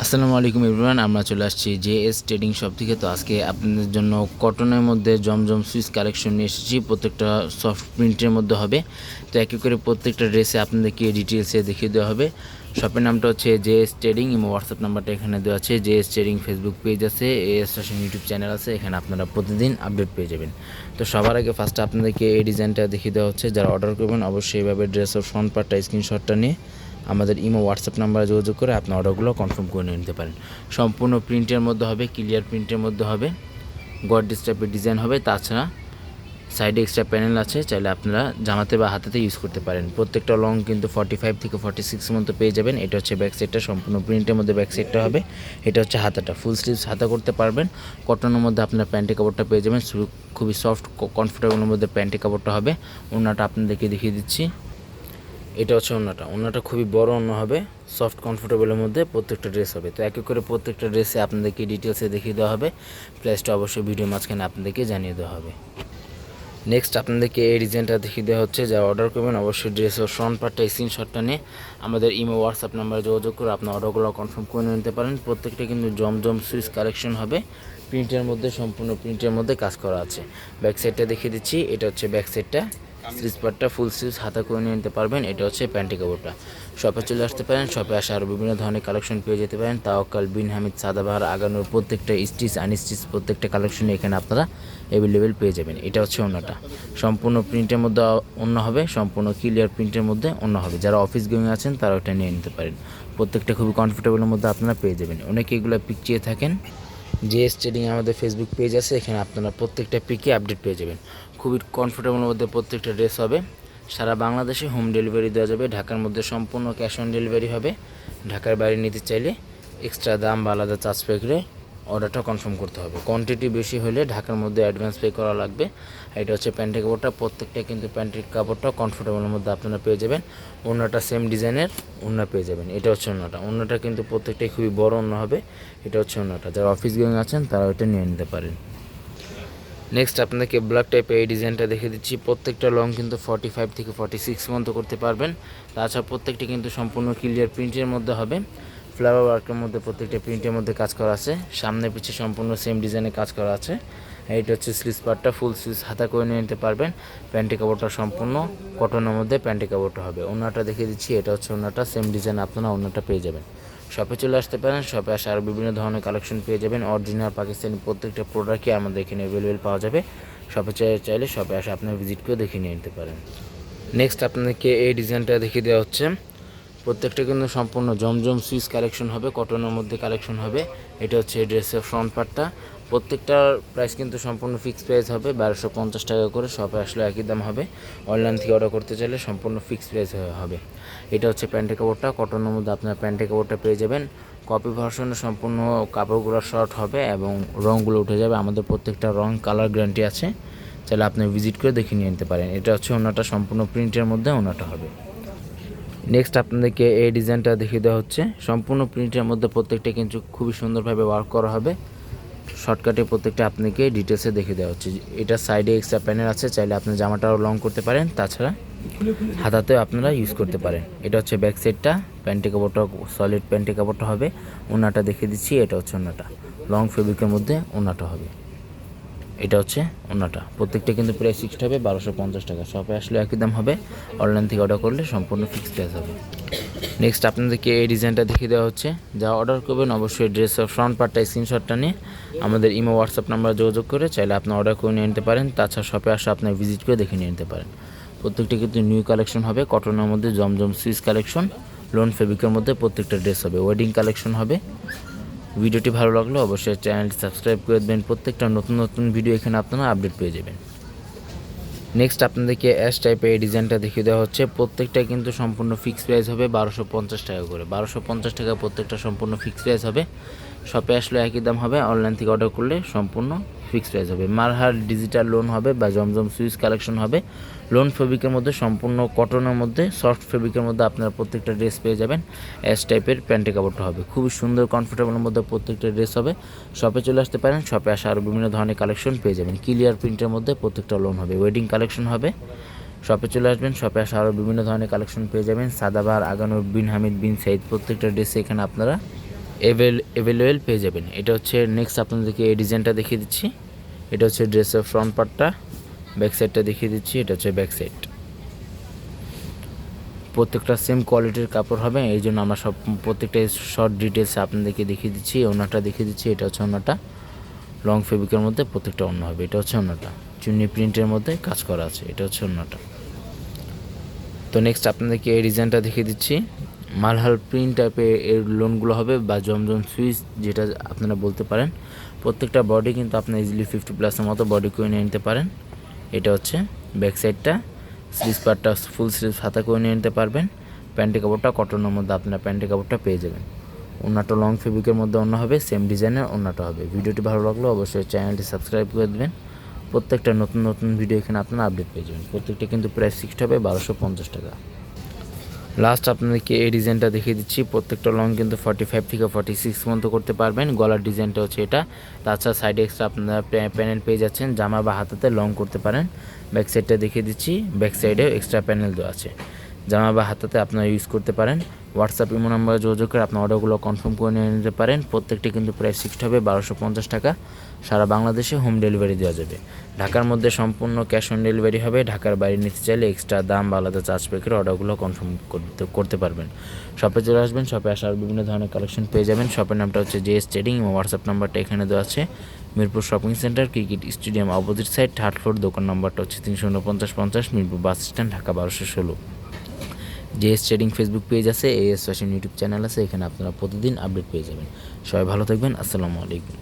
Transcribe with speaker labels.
Speaker 1: আসসালামু আলাইকুম ইমরান আমরা চলে আসছি জে এস ট্রেডিং শপ থেকে। তো আজকে আপনাদের জন্য কটনের মধ্যে জমজম সুইচ কালেকশন নিয়ে এসেছি। প্রত্যেকটা সফট প্রিন্টের মধ্যে হবে। তো এক করে প্রত্যেকটা ড্রেসে আপনাদেরকে ডিটেলসে দেখিয়ে দেওয়া হবে। শপের নামটা হচ্ছে জে এস ট্রেডিং এবং হোয়াটসঅ্যাপ নাম্বারটা এখানে দেওয়া আছে। J S trading Facebook page আছে A S fashion YouTube channel আছে, এখানে আপনারা প্রতিদিন আপডেট পেয়ে যাবেন। তো সবার আগে ফার্স্টে আপনাদেরকে এই ডিজাইনটা দেখিয়ে দেওয়া হচ্ছে। যারা অর্ডার করবেন, অবশ্যই এইভাবে ড্রেসের ফ্রন্ট পার্টটা স্ক্রিনশটটা নিয়ে আমাদের ইমো হোয়াটসঅ্যাপ নাম্বারে যোগাযোগ করে আপনার অর্ডারগুলো কনফার্ম করে নিতে পারেন। সম্পূর্ণ প্রিন্টের মধ্যে হবে ক্লিয়ার প্রিন্টের মধ্যে হবে, গড টাইপের ডিজাইন হবে, তাছাড়া সাইডে এক্সট্রা প্যানেল আছে, চাইলে আপনারা জামাতে বা হাতেতে ইউজ করতে পারেন। প্রত্যেকটা লং কিন্তু ফর্টি ফাইভ থেকে ফর্টি সিক্স মতো পেয়ে যাবেন। এটা হচ্ছে ব্যাক সাইডটা সম্পূর্ণ প্রিন্টের মধ্যে ব্যাক সাইডটা হবে। এটা হচ্ছে হাতাটা ফুল স্লিভস হাতা করতে পারবেন। কটনের মধ্যে আপনার প্যান্টি কাপড়টা পেয়ে যাবেন। খুবই সফট কমফোর্টেবলের মধ্যে প্যান্টি কাপড়টা হবে। ওনাটা আপনাদেরকে দেখিয়ে দিচ্ছি। এটা হচ্ছে ওন্নাটা ওন্নাটা খুবই বড়, অন্য হবে। সফট কমফোর্টেবলের মধ্যে প্রত্যেকটা ড্রেস হবে। তো এক এক করে প্রত্যেকটা ড্রেসে আপনাদেরকে ডিটেলসে দেখিয়ে দেওয়া হবে। প্রাইসটা অবশ্যই ভিডিও মাঝখানে আপনাদেরকে জানিয়ে দেওয়া হবে। নেক্সট আপনাদেরকে এই ডিজাইনটা দেখিয়ে দেওয়া হচ্ছে। যা অর্ডার করবেন, অবশ্যই ড্রেসের ফ্রন্ট পার্টটা স্ক্রিনশটটা নিয়ে আমাদের ইমো হোয়াটসঅ্যাপ নাম্বারে যোগাযোগ করে আপনার অর্ডারগুলো কনফার্ম করে নিতে পারেন। প্রত্যেকটা কিন্তু জমজম সুইচ কালেকশন হবে। প্রিন্টের মধ্যে, সম্পূর্ণ প্রিন্টের মধ্যে কাজ করা আছে। ব্যাক সাইডটা দেখিয়ে দিচ্ছি। এটা হচ্ছে ব্যাক সাইডটা স্লিজ পার্টটা ফুল স্লিজ হাতা করে নিয়ে নিতে পারবেন। এটা হচ্ছে প্যান্টি কাপড়টা। শপে চলে আসতে পারেন শপে আসে আরও বিভিন্ন ধরনের কালেকশন পেয়ে যেতে পারেন। তাওয়াক্কাল, বিন হামিদ সাদাবাহার আগানোর প্রত্যেকটা স্টিচ আনস্টিচ প্রত্যেকটা কালেকশন এখানে আপনারা অ্যাভেলেবেল পেয়ে যাবেন। এটা হচ্ছে অন্যটা সম্পূর্ণ প্রিন্টের মধ্যে অন্য হবে, সম্পূর্ণ ক্লিয়ার প্রিন্টের মধ্যে অন্য হবে। যারা অফিস গোয়িং আছেন তারা ওটা নিয়ে নিতে পারেন। প্রত্যেকটা খুবই কমফোর্টেবলের মধ্যে আপনারা পেয়ে যাবেন। অনেকে এগুলো পিক চেয়ে থাকেন যে ট্রেডিং আমাদের ফেসবুক পেজ আছে, এখানে আপনারা প্রত্যেকটা পিকে আপডেট পেয়ে যাবেন। খুবই কমফোর্টেবলের মধ্যে প্রত্যেকটা ড্রেস হবে। সারা বাংলাদেশে হোম ডেলিভারি দেওয়া যাবে, ঢাকার মধ্যে সম্পূর্ণ ক্যাশ অন ডেলিভারি হবে। ঢাকার বাইরে নিতে চাইলে এক্সট্রা দাম বা আলাদা চার্জ পে করে অর্ডারটা কনফার্ম করতে হবে। কোয়ান্টিটি বেশি হলে ঢাকার মধ্যে অ্যাডভান্স পে করা লাগবে। এটা হচ্ছে প্যান্টের কাপড়টা প্রত্যেকটা কিন্তু প্যান্টের কাপড়টা কমফোর্টেবলের মধ্যে আপনারা পেয়ে যাবেন। অন্যটা সেম ডিজাইনের অন্য পেয়ে যাবেন। এটা হচ্ছে অন্যটা অন্যটা কিন্তু প্রত্যেকটাই খুবই বড় অন্য হবে। এটা হচ্ছে অন্যটা যারা অফিস গোয়িং আছেন তারা ওইটা নিয়ে নিতে পারেন। নেক্সট আপনাদেরকে ব্ল্যাক টাইপের এই ডিজাইনটা দেখে দিচ্ছি। প্রত্যেকটা লং কিন্তু ফর্টি ফাইভ থেকে ফর্টি সিক্স মতো করতে পারবেন। তাছাড়া প্রত্যেকটি কিন্তু সম্পূর্ণ ক্লিয়ার প্রিন্টের মধ্যে হবে। ফ্লাওয়ার ওয়ার্কের মধ্যে প্রত্যেকটা প্রিন্টের মধ্যে কাজ করা আছে। সামনে পিছিয়ে সম্পূর্ণ সেম ডিজাইনে কাজ করা আছে। এইটা হচ্ছে স্লিজ পার্টটা ফুল স্লিজ হাতা করে নিয়ে নিতে পারবেন। প্যান্টি কাপড়টা সম্পূর্ণ কটনের মধ্যে প্যান্টি কাপড়টা হবে। ওনাটা দেখিয়ে দিচ্ছি, এটা হচ্ছে ওনাটা সেম ডিজাইন আপনারা ওনাটা পেয়ে যাবেন। শপে চলে আসতে পারেন শপে আসে আরও বিভিন্ন ধরনের কালেকশন পেয়ে যাবেন। অরিজিনাল পাকিস্তানি প্রত্যেকটা প্রোডাক্টই আমাদের এখানে অ্যাভেলেবেল পাওয়া যাবে। শপে চাই চাইলে শপে আসে আপনার ভিজিট করে দেখে নিয়ে নিতে পারেন। নেক্সট আপনাদেরকে এই ডিজাইনটা দেখিয়ে দেওয়া হচ্ছে। প্রত্যেকটা কিন্তু সম্পূর্ণ জমজম সুইচ কালেকশন হবে, কটনের মধ্যে কালেকশন হবে। এটা হচ্ছে ড্রেসের ফ্রন্ট পার্টটা প্রত্যেকটার প্রাইস কিন্তু সম্পূর্ণ ফিক্সড প্রাইস হবে, বারোশো পঞ্চাশ টাকা করে শপে আসলে একই দাম হবে। অনলাইন থেকে অর্ডার করতে চাইলে সম্পূর্ণ ফিক্সড প্রাইস হবে। এটা হচ্ছে প্যান্টের কাপড়টা, কটনের মধ্যে আপনার প্যান্টের কাপড়টা পেয়ে যাবেন। কপি ভার্সনে সম্পূর্ণ কাপড়গুলো শর্ট হবে এবং রঙগুলো উঠে যাবে। আমাদের প্রত্যেকটা রং কালার গ্যারান্টি আছে। চাইলে আপনি ভিজিট করে দেখে নিয়ে নিতে পারেন। এটা হচ্ছে ওনাটা সম্পূর্ণ প্রিন্টের মধ্যে ওনাটা হবে। নেক্সট আপনাদেরকে এই ডিজাইনটা দেখিয়ে দেওয়া হচ্ছে। সম্পূর্ণ প্রিন্টের মধ্যে প্রত্যেকটা কিন্তু খুবই সুন্দরভাবে ওয়ার্ক করা হবে। শর্টকাটে প্রত্যেকটা আপনাকে ডিটেলসে দেখে দেওয়া হচ্ছে। এটা সাইডে এক্সট্রা প্যানেল আছে, চাইলে আপনি জামাটাও লং করতে পারেন। তাছাড়া হাতাতেও আপনারা ইউজ করতে পারেন। এটা হচ্ছে ব্যাক সাইডটা প্যান্টি কাপড়টা সলিড প্যান্টি কাপড়টা হবে। ওনাটা দেখে দিচ্ছি, এটা হচ্ছে ওনাটা। লং ফেব্রিকের মধ্যে ওনাটা হবে। এটা হচ্ছে অন্যটা। প্রত্যেকটা কিন্তু প্রায় ফিক্সড হবে, বারোশো পঞ্চাশ টাকা। শপে আসলে একই দাম হবে। অনলাইন থেকে অর্ডার করলে সম্পূর্ণ ফিক্সড প্রাইস হবে। নেক্সট আপনাদেরকে এই ডিজাইনটা দেখিয়ে দেওয়া হচ্ছে। যা অর্ডার করবেন, অবশ্যই ড্রেসের ফ্রন্ট পার্টটা স্ক্রিনশটটা নিয়ে আমাদের ইমো হোয়াটসঅ্যাপ নাম্বার যোগাযোগ করে চাইলে আপনি অর্ডার করে নিয়ে নিতে পারেন। তাছাড়া শপে আসে আপনার ভিজিট করে দেখে নিয়ে নিতে পারেন। প্রত্যেকটা কিন্তু নিউ কালেকশন হবে। কটনের মধ্যে জমজম সুইচ কালেকশন লোন ফেব্রিকের মধ্যে প্রত্যেকটা ড্রেস হবে। ওয়েডিং কালেকশন হবে। ভিডিওটি ভালো লাগলে অবশ্যই চ্যানেলটি সাবস্ক্রাইব করে দেবেন। প্রত্যেকটা নতুন নতুন ভিডিও এখানে আপনারা আপডেট পেয়ে যাবেন। নেক্সট আপনাদেরকে অ্যাশ টাইপের এই ডিজাইনটা দেখিয়ে দেওয়া হচ্ছে। প্রত্যেকটা কিন্তু সম্পূর্ণ ফিক্সড প্রাইস হবে বারোশো পঞ্চাশ টাকা করে। বারোশো পঞ্চাশ টাকা প্রত্যেকটা সম্পূর্ণ ফিক্সড প্রাইস হবে। শপে আসলে একই দাম হবে অনলাইন থেকে অর্ডার করলে সম্পূর্ণ ফিক্সড প্রাইস হবে। মারহার ডিজিটাল লোন হবে বা জমজম সুইচ কালেকশন হবে। লোন ফেব্রিকের মধ্যে, সম্পূর্ণ কটনের মধ্যে সফট ফেব্রিকের মধ্যে আপনারা প্রত্যেকটা ড্রেস পেয়ে যাবেন। অ্যাশ টাইপের প্যান্টে কাপড়টা হবে। খুবই সুন্দর কমফোর্টেবলের মধ্যে প্রত্যেকটা ড্রেস হবে। শপে চলে আসতে পারেন শপে আসে আরও বিভিন্ন ধরনের কালেকশন পেয়ে যাবেন। ক্লিয়ার প্রিন্টের মধ্যে প্রত্যেকটা লোন হবে। ওয়েডিং কালেকশন হবে। শপে চলে আসবেন শপে আসে আরও বিভিন্ন ধরনের কালেকশন পেয়ে যাবেন। সাদাবার আগানোর বিন হামিদ বিন সাইদ, প্রত্যেকটা ড্রেসে এখানে আপনারা অ্যাভেলেবেল পেয়ে যাবেন। এটা হচ্ছে নেক্সট আপনাদেরকে এই ডিজাইনটা দেখিয়ে দিচ্ছি। এটা হচ্ছে ড্রেসের ফ্রন্ট পার্টটা ব্যাক সাইডটা দেখিয়ে দিচ্ছি। এটা হচ্ছে ব্যাক সাইড প্রত্যেকটা সেম কোয়ালিটির কাপড় হবে, এই জন্য আমরা সব প্রত্যেকটা শর্ট ডিটেলস আপনাদেরকে দেখিয়ে দিচ্ছি। ওনাটা দেখিয়ে দিচ্ছি, এটা হচ্ছে ওনাটা। লং ফেব্রিকের মধ্যে প্রত্যেকটা অন্য হবে, এটা হচ্ছে অন্যটা চুন্নি প্রিন্টের মধ্যে কাজ করা আছে, এটা হচ্ছে অন্যটা তো নেক্সট আপনাদেরকে এই ডিজাইনটা দেখিয়ে দিচ্ছি। মালহাল প্রিন্ট টাইপের এর লোনগুলো হবে বা জমজম সুইচ যেটা আপনারা বলতে পারেন। প্রত্যেকটা বডি কিন্তু আপনি ইজিলি ফিফটি প্লাসের মতো বডি করে নিয়ে নিতে পারেন। এটা হচ্ছে ব্যাক সাইডটা স্লিভ পার্টটা ফুল স্লিভ হাতা করে নিয়ে নিতে পারবেন। প্যান্টের কাপড়টা কটনের মধ্যে আপনারা প্যান্টের কাপড়টা পেয়ে যাবেন। ওনাটা লং ফেব্রিকের মধ্যে অন্য হবে সেম ডিজাইনের ওনাটা হবে। ভিডিওটি ভালো লাগল অবশ্যই চ্যানেলটি সাবস্ক্রাইব করে দেবেন। প্রত্যেকটা নতুন নতুন ভিডিও এখানে আপনারা আপডেট পেয়ে যাবেন। প্রত্যেকটা কিন্তু প্রাইস ফিক্সড হবে বারোশো পঞ্চাশ টাকা। লাস্ট আপনাদেরকে এই ডিজাইনটা দেখিয়ে দিচ্ছি। প্রত্যেকটা লং কিন্তু ফর্টি ফাইভ থেকে ফর্টি সিক্স পর্যন্ত করতে পারবেন। গলার ডিজাইনটা হচ্ছে এটা। তাছাড়া সাইডে এক্সট্রা আপনারা প্যানেল পেয়ে যাচ্ছেন। জামা বা হাতাতে লং করতে পারেন। ব্যাক সাইডটা দেখিয়ে দিচ্ছি। ব্যাক সাইডেও এক্সট্রা প্যানেল দেওয়া আছে। জামা বা হাতাতে আপনারা ইউজ করতে পারেন। হোয়াটসঅ্যাপ ইমো নাম্বারে যোগাযোগ করে আপনার অর্ডারগুলো কনফার্ম করে নিয়ে নিতে পারেন। প্রত্যেকটি কিন্তু প্রাইস ফিক্সড হবে বারোশো পঞ্চাশ টাকা। সারা বাংলাদেশে হোম ডেলিভারি দেওয়া যাবে। ঢাকার মধ্যে সম্পূর্ণ ক্যাশ অন ডেলিভারি হবে। ঢাকার বাইরে নিতে চাইলে এক্সট্রা দাম বা আলাদা চার্জ পে করে অর্ডারগুলো কনফার্ম করতে করতে পারবেন। শপে চলে আসবেন। শপে আসার বিভিন্ন ধরনের কালেকশন পেয়ে যাবেন। শপের নামটা হচ্ছে জে এস ট্রেডিং এবং হোয়াটসঅ্যাপ নাম্বারটা এখানে দেওয়া আছে। Mirpur shopping centre cricket stadium opposite side third floor দোকান নাম্বারটা হচ্ছে তিনশো উনপঞ্চাশ পঞ্চাশ, মিরপুর বাস স্ট্যান্ড ঢাকা বারোশো ষোলো। জেএস ট্রেডিং ফেসবুক পেজ আছে এএস ফ্যাশন ইউটিউব চ্যানেল আছে, এখানে আপনারা প্রতিদিন আপডেট পেয়ে যাবেন। সবাই ভালো থাকবেন, আসসালামু আলাইকুম।